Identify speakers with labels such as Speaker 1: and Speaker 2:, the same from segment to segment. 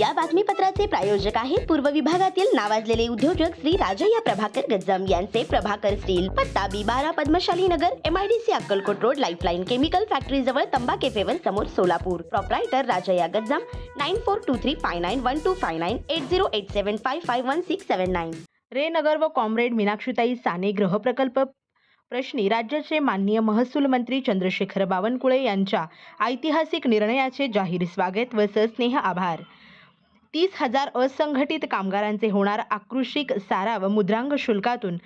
Speaker 1: या बातमीपत्राचे प्रायोजक आहेत पूर्व विभागातील नावाजलेले उद्योजक श्री राजय्या प्रभाकर गज्जम यांचे प्रभाकर स्टील पत्ता बी बारा Padmashali Nagar MIDC Akkalkot road lifeline chemical factory जवळ तंबा केफेवर समोर Solapur. Proprietor Rajayya Gajjam nine four two three five nine one two five nine eight zero eight seven five five one six seven nine रेनगर व comrade मीनाक्षीताई Sane गृहप्रकल्प प्रश्नी राज्याचे माननीय महसूल मंत्री चंद्रशेखर बावनकुळे यांच्या ऐतिहासिक निर्णयाचे जाहीर स्वागत व सस्नेह आभार. तीस हजार असंघटित कामगारांचे होणार आकृषिक सारा व मुद्रांक शुल्कातून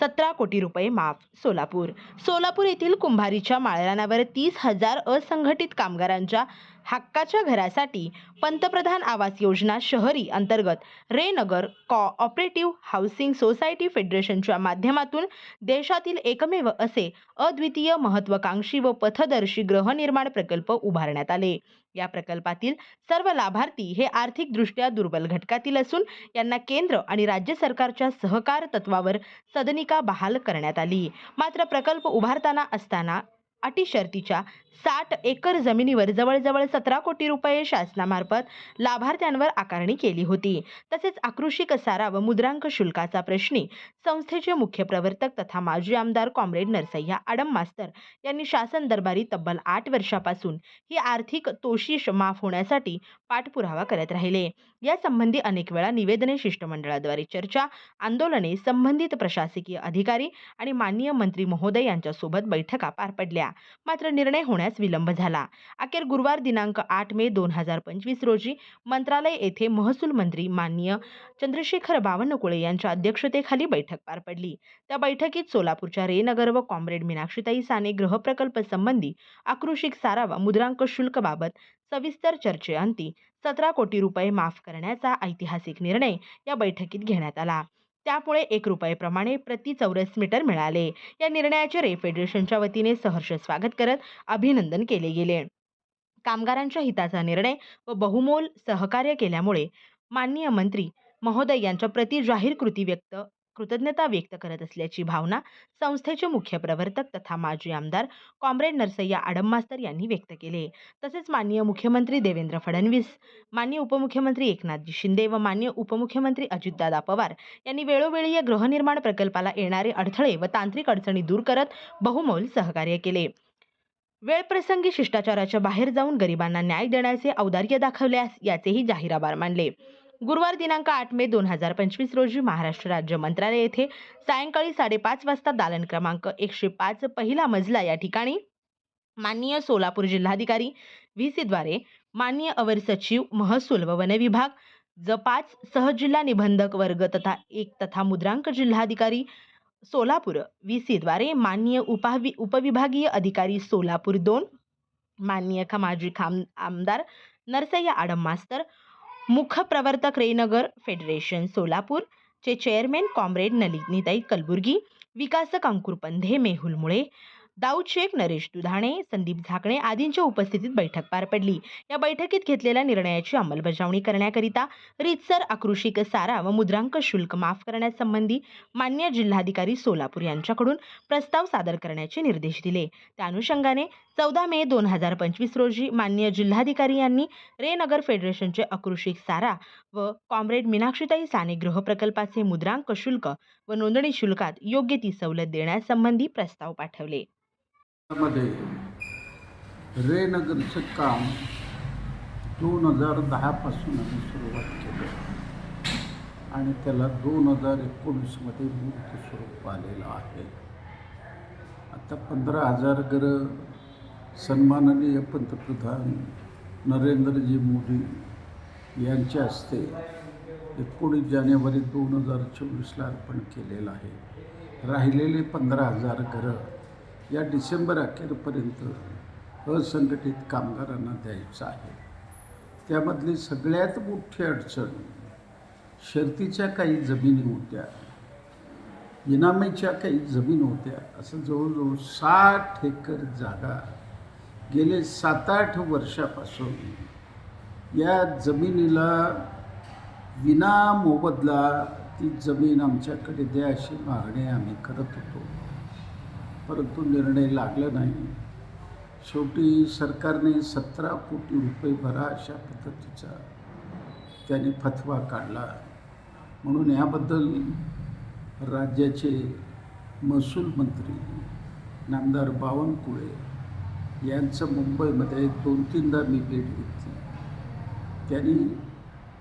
Speaker 1: सतरा कोटी रुपये माफ सोलापूर. सोलापूर येथील कुंभारीच्या माळरानावर तीस हजार असंघटित कामगारांच्या हक्काच्या घरासाठी पंतप्रधान आवास योजना शहरी अंतर्गत रेनगर कॉऑपरेटिव्ह हाऊसिंग सोसायटी फेडरेशनच्या माध्यमातून देशातील एकमेव असे अद्वितीय महत्त्वाकांक्षी व पथदर्शी गृहनिर्माण प्रकल्प उभारण्यात आले. या प्रकल्पातील सर्व लाभार्थी हे आर्थिकदृष्ट्या दुर्बल घटकातील असून यांना केंद्र आणि राज्य सरकारच्या सहकार तत्वावर सदनिका बहाल करण्यात आली. मात्र प्रकल्प उभारताना असताना अटी शर्तीच्या साठ एकर जमिनीवर जवळजवळ सतरा कोटी रुपये शासनामार्फत लाभार्थ्यांवर आकारणी केली होती. तसेच आकृषिक सारा व मुद्रांक शुल्काचा प्रश्नी संस्थेचे मुख्य प्रवर्तक तथा माजी आमदार कॉम्रेड नरसय्या आडम मास्तर यांनी शासन दरबारी तब्बल आठ वर्षापासून ही आर्थिक तोशीष माफ होण्यासाठी पाठपुरावा करत राहिले. यासंबंधी अनेक वेळा निवेदने शिष्टमंडळाद्वारे चर्चा आंदोलने संबंधित प्रशासकीय अधिकारी आणि माननीय मंत्री महोदय यांच्यासोबत बैठका पार पडल्या. मात्र निर्णय होण्यास विलंब झाला. अखेर गुरुवार दिनांक आठ मे दोन हजार पंचवीस रोजी मंत्रालय येथे महसूल मंत्री माननीय चंद्रशेखर बावनकुळे यांच्या अध्यक्षतेखाली बैठक पार पडली. त्या बैठकीत सोलापूरच्या रेनगर व कॉम्रेड मीनाक्षीताई साने गृहप्रकल्प संबंधी आकृषिक सारा व मुद्रांक शुल्कबाबत सविस्तर चर्चेअंती सतरा कोटी रुपये माफ करण्याचा ऐतिहासिक निर्णय या बैठकीत घेण्यात आला. त्यामुळे एक रुपयेप्रमाणे प्रति चौरस मीटर मिळाले. या निर्णयाचे रे फेडरेशनच्या वतीने सहर्ष स्वागत करत अभिनंदन केले गेले. कामगारांच्या हिताचा निर्णय व बहुमोल सहकार्य केल्यामुळे माननीय मंत्री महोदय यांच्या प्रति जाहीर कृती व्यक्त कृतज्ञता व्यक्त करत असल्याची भावना संस्थेचे मुख्य प्रवर्तक तथा माजी आमदार कॉम्रेड नरसय्या आडम मास्तर यांनी व्यक्त केले. तसेच माननीय मुख्यमंत्री देवेंद्र फडणवीस माननीय उपमुख्यमंत्री एकनाथजी शिंदे व माननीय उपमुख्यमंत्री अजितदादा पवार यांनी वेळोवेळी या गृहनिर्माण प्रकल्पाला येणारे अडथळे व तांत्रिक अडचणी दूर करत बहुमोल सहकार्य केले. वेळप्रसंगी शिष्टाचाराच्या बाहेर जाऊन गरिबांना न्याय देण्याचे औदार्य दाखवल्यास याचेही जाहीर आभार मानले. गुरुवार दिनांक आठ मे दोन हजार पंचवीस रोजी महाराष्ट्र राज्य मंत्रालय येथे सायंकाळी साडेपाच वाजता दालन क्रमांक एकशे पाच पहिला मजला या ठिकाणी माननीय सोलापूर जिल्हाधिकारी व्ही सीद्वारे माननीय अवर सचिव महसूल व वन विभाग ज पाच सहजिल्हा निबंधक वर्ग तथा एक तथा मुद्रांक जिल्हाधिकारी सोलापूर व्ही सीद्वारे माननीय उपवि उपविभागीय अधिकारी सोलापूर दोन माननीय माजी खाम आमदार नरसय्या आडम मास्तर मुखप्रवर्तक रेनगर फेडरेशन सोलापूर चे चेअरमॅन कॉम्रेड नलिनीताई कलबुर्गी विकासक अंकुर पंधे मेहुल मुळे दाऊद शेख नरेश दुधाणे संदीप झाकणे आदींच्या उपस्थितीत बैठक पार पडली. या बैठकीत घेतलेल्या निर्णयाची अंमलबजावणी करण्याकरिता रीतसर आकृषिक सारा व मुद्रांक शुल्क माफ करण्यासंबंधी मान्य जिल्हाधिकारी सोलापूर यांच्याकडून प्रस्ताव सादर करण्याचे निर्देश दिले. त्या अनुषंगाने चौदा मे दोन हजार पंचवीस रोजी मान्य जिल्हाधिकारी यांनी रेनगर फेडरेशनचे आकृषिक सारा व कॉम्रेड मीनाक्षीताई साने गृहप्रकल्पाचे मुद्रांक शुल्क व नोंदणी शुल्कात योग्य ती सवलत देण्यासंबंधी प्रस्ताव पाठवले.
Speaker 2: मध्ये रेनगरचं काम दोन हजार दहापासून आम्ही सुरुवात केली. आणि त्याला दोन हजार एकोणीसमध्ये मूर्त स्वरूप आलेलं आहे. आता पंधरा हजार घरं सन्माननीय पंतप्रधान नरेंद्रजी मोदी यांच्या हस्ते एकोणीस जानेवारी दोन हजार चोवीसला अर्पण केलेलं आहे. राहिलेले पंधरा हजार घरं या डिसेंबर अखेरपर्यंत असंघटित कामगारांना द्यायचं आहे. त्यामधली सगळ्यात मोठी अडचण शर्तीच्या काही जमिनी होत्या इनामीच्या काही जमीन होत्या असं जवळजवळ साठ एकर जागा गेले सात आठ वर्षापासून या जमिनीला विना मोबदला ती जमीन आमच्याकडे द्या अशी मागणी आम्ही करत होतो. परंतु निर्णय लागला नाही. शेवटी सरकारने सतरा कोटी रुपये भरा अशा पद्धतीचा त्याने फतवा काढला. म्हणून याबद्दल राज्याचे महसूल मंत्री नामदार बावनकुळे यांचं मुंबईमध्ये दोन तीनदा मी भेट घेतली. त्यांनी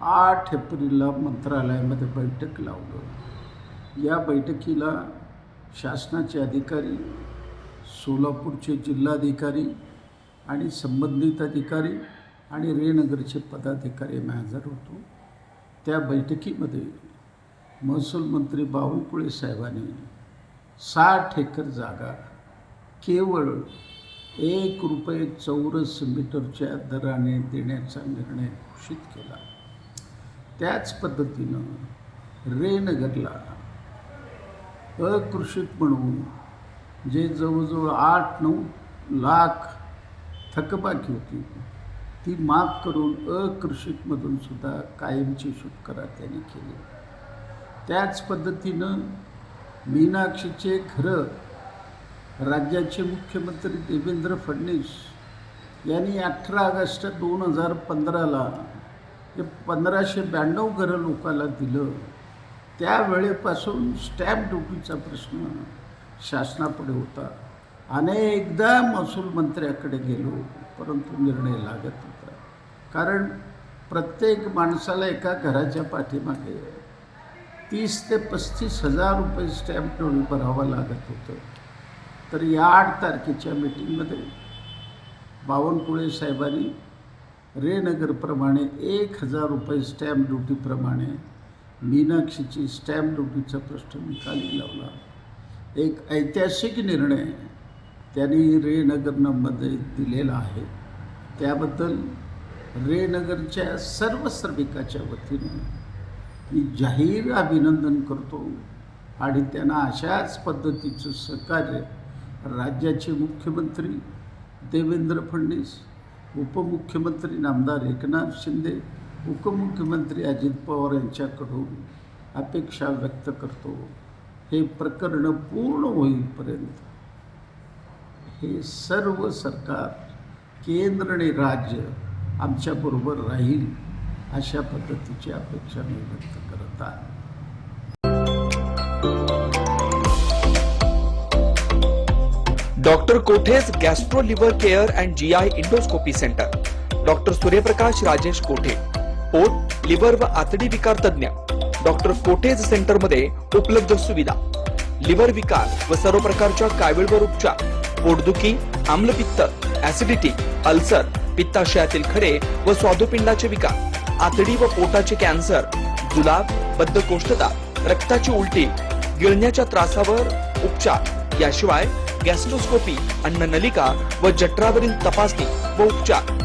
Speaker 2: आठ एप्रिलला मंत्रालयामध्ये बैठक लावलं. या बैठकीला शासनाचे अधिकारी सोलापूरचे जिल्हाधिकारी आणि संबंधित अधिकारी आणि रेनगरचे पदाधिकारी आम्ही हजर होतो. त्या बैठकीमध्ये महसूल मंत्री बावनकुळे साहेबांनी साठ एकर जागा केवळ एक रुपये चौरस मीटरच्या दराने देण्याचा निर्णय घोषित केला. त्याच पद्धतीनं रेनगरला अकृषित म्हणून जे जवळजवळ आठ नऊ लाख थकबाकी होती ती माफ करून अकृषितमधून सुद्धा कायमची सुटकरा त्यांनी केली. त्याच पद्धतीनं मीनाक्षीचे घरं राज्याचे मुख्यमंत्री देवेंद्र फडणवीस यांनी अठरा ऑगस्ट दोन हजार पंधराला हे पंधराशे ब्याण्णव घरं लोकाला दिलं. त्यावेळेपासून स्टॅम्प ड्युटीचा प्रश्न शासनापुढे होता. अनेकदा महसूल मंत्र्याकडे गेलो परंतु निर्णय लागत होता. कारण प्रत्येक माणसाला एका घराच्या पाठीमागे तीस ते पस्तीस हजार रुपये स्टॅम्प ड्युटी भरावं लागत होतं. तर या आठ तारखेच्या मीटिंगमध्ये बावनकुळे साहेबांनी रेनगरप्रमाणे एक हजार रुपये स्टॅम्प ड्युटीप्रमाणे मीनाक्षीची स्टॅम्प ड्युटीचा प्रश्न निकाली लावला. एक ऐतिहासिक निर्णय त्यांनी रेनगरमध्ये दिलेला आहे. त्याबद्दल रेनगरच्या सर्व श्रमिकाच्या वतीनं मी जाहीर अभिनंदन करतो आणि त्यांना अशाच पद्धतीचं सहकार्य राज्याचे मुख्यमंत्री देवेंद्र फडणवीस उपमुख्यमंत्री नामदार एकनाथ शिंदे उपमुख्यमंत्री अजित पवार यांच्याकडून अपेक्षा व्यक्त करतो हे प्रकरण पूर्ण होईपर्यंत हे सर्व सरकार केंद्र आणि राज्य आमच्याबरोबर राहील अशा पद्धतीची अपेक्षा मी व्यक्त करत आहे.
Speaker 3: Doctor कोठेज gastro liver care and G I endoscopy centre. Doctor Suryaprakash Rajesh Kothe? पोट लिव्हर व आतडी विकार तज्ञ डॉक्टर कोटेज सेंटरमध्ये उपलब्ध सुविधा. लिव्हर विकार व सर्व प्रकारच्या कावीळवर उपचार. पोटदुखी आम्लपित्त ऍसिडिटी अल्सर पित्ताशयातील खडे व स्वादुपिंडाचे विकार. आतडी व पोटाचे कॅन्सर जुलाब बद्धकोष्ठता रक्ताची उलटी गिळण्याच्या त्रासावर उपचार. याशिवाय गॅस्ट्रोस्कोपी अन्ननलिका व जठरावरील तपासणी व उपचार.